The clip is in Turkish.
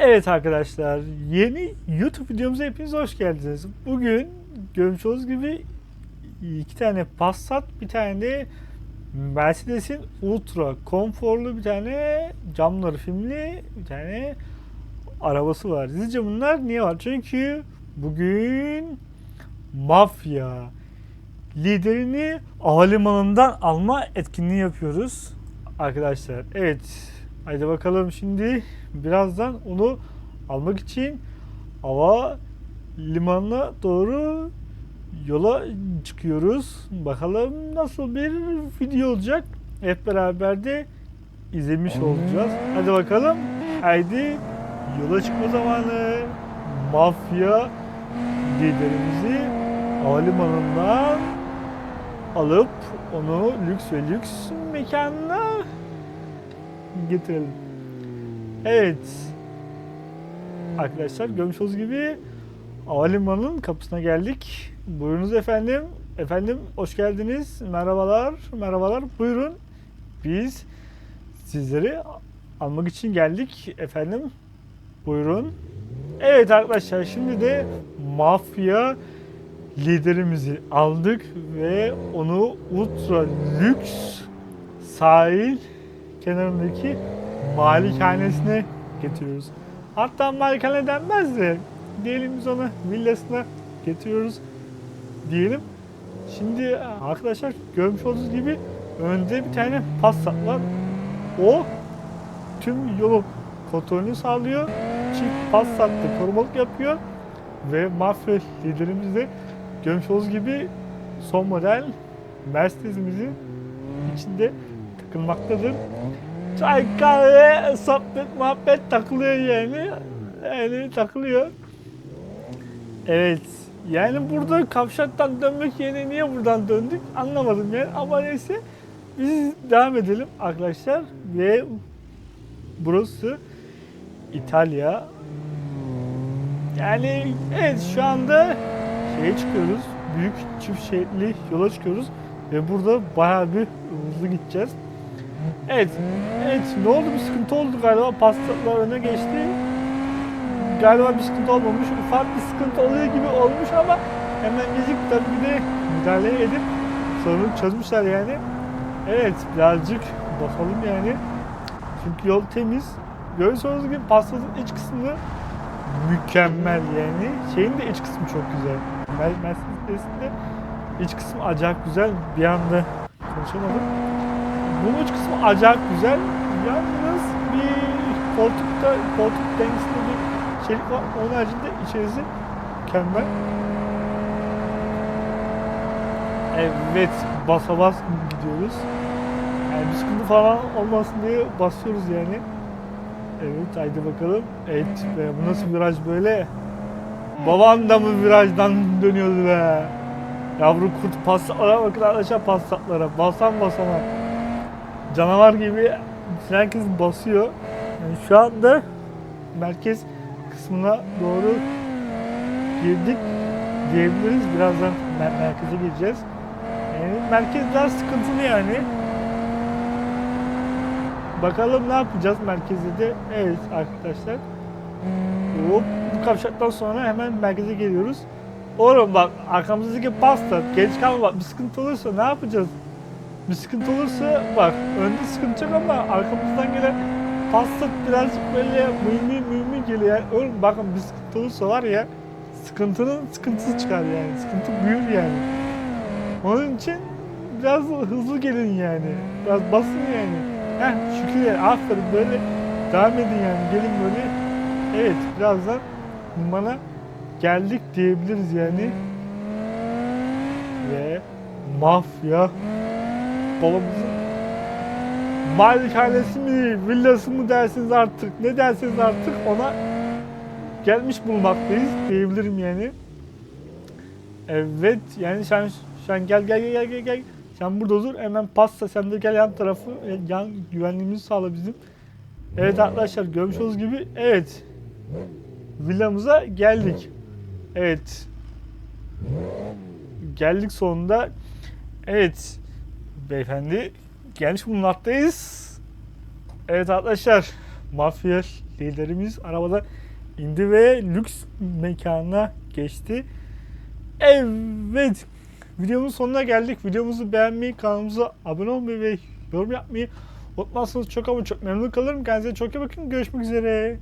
Evet arkadaşlar, yeni YouTube videomuza hepiniz hoş geldiniz. Bugün görmüş olduğunuz gibi iki tane Passat, bir tane de Mercedes'in ultra konforlu bir tane camları filmli bir tane arabası var. Sizce bunlar niye var? Çünkü bugün mafya liderini havalimanından alma etkinliği yapıyoruz arkadaşlar. Evet, haydi bakalım şimdi birazdan onu almak için hava limanına doğru yola çıkıyoruz. Bakalım nasıl bir video olacak. Hep beraber de izlemiş olacağız. Hadi bakalım. Haydi yola çıkma zamanı. Mafya liderimizi havalimanından alıp onu lüks ve lüks mekanına getirelim. Evet. Arkadaşlar görmüş olduğunuz gibi havalimanının kapısına geldik. Buyurunuz efendim. Efendim hoş geldiniz. Merhabalar. Merhabalar. Buyurun. Biz sizleri almak için geldik efendim. Buyurun. Evet arkadaşlar şimdi de mafya liderimizi aldık ve onu ultra lüks sahil kenarındaki malikanesine getiriyoruz. Hatta malikane denmez de diyelim biz onu villasına getiriyoruz diyelim. Şimdi arkadaşlar görmüş olduğunuz gibi önde bir tane Passat var. O tüm yolu kontrolünü sağlıyor. Çift Passat'ta korumalık yapıyor. Ve mafya liderimiz de görmüş olduğunuz gibi son model Mercedes'imizin içinde takılmaktadır. Çay, kahve, sohbet, muhabbet takılıyor yani. Yani takılıyor. Evet. Yani burada kavşaktan dönmek yerine niye buradan döndük anlamadım yani. Ama neyse biz devam edelim arkadaşlar. Ve burası İtalya. Yani evet şu anda şeye çıkıyoruz. Büyük çift şeritli yola çıkıyoruz. Ve burada bayağı bir hızlı gideceğiz. Evet. Evet. Ne oldu? Bir sıkıntı oldu galiba. Pastalar öne geçti. Galiba bir sıkıntı olmamış. Ufak bir sıkıntı oluyor gibi olmuş ama hemen gecik tabii de müdahale edip sorunu çözmüşler yani. Evet. Birazcık basalım yani. Çünkü yol temiz. Görüyorsunuz gibi pastanın iç kısmı mükemmel yani. Şeyin de iç kısmı çok güzel. Mer- Mercedes'in de iç kısmı acayip güzel. Bir anda konuşamadım. Bunun iç kısmı acayip güzel. Yalnız bir koltukta, koltuk dengesinde bir şeylik var. Onun haricinde içerisi mükemmel. Evet, basa bas gidiyoruz. Yani bir sıkıntı falan olmasın diye basıyoruz yani. Evet, haydi bakalım. Evet, be, bu nasıl viraj böyle? Baban da mı virajdan dönüyordu be? Yavru kurt pasatlara bakın arkadaşlar pasatlara. Basan basana canavar gibi herkes basıyor. Yani şu anda merkez kısmına doğru girdik diyebiliriz. Birazdan mer- merkeze gireceğiz. Yani merkez biraz sıkıntılı yani. Bakalım ne yapacağız merkezde de. Evet arkadaşlar. Hop, bu kavşaktan sonra hemen merkeze geliyoruz. Oğlum bak arkamızdaki pasta geç kalma bak bir sıkıntı olursa ne yapacağız? Bir sıkıntı olursa bak önde sıkıntı yok ama arkamızdan gelen pasta birazcık böyle mühimi mühimi geliyor. Oğlum bakın bir sıkıntı olursa var ya sıkıntının sıkıntısı çıkar yani. Sıkıntı büyür yani. Onun için biraz hızlı gelin yani. Biraz basın yani. Heh şükür yani. Aferin böyle devam edin yani. Gelin böyle. Evet birazdan bana geldik diyebiliriz yani. Ve mafya babamızın malikanesi mi, villası mı dersiniz artık, ne dersiniz artık ona gelmiş bulunmaktayız diyebilirim yani. Evet yani sen sen gel gel gel gel gel sen burada dur hemen pasta sen de gel yan tarafı e, yan güvenliğimizi sağla bizim. Evet arkadaşlar görmüş olduğunuz gibi evet villamıza geldik. Evet. Geldik sonunda. Evet. Beyefendi gelmiş bulunmaktayız. Evet arkadaşlar. Mafya liderimiz arabada indi ve lüks mekana geçti. Evet. Videomuzun sonuna geldik. Videomuzu beğenmeyi, kanalımıza abone olmayı ve yorum yapmayı unutmazsanız çok ama çok memnun kalırım. Kendinize çok iyi bakın. Görüşmek üzere.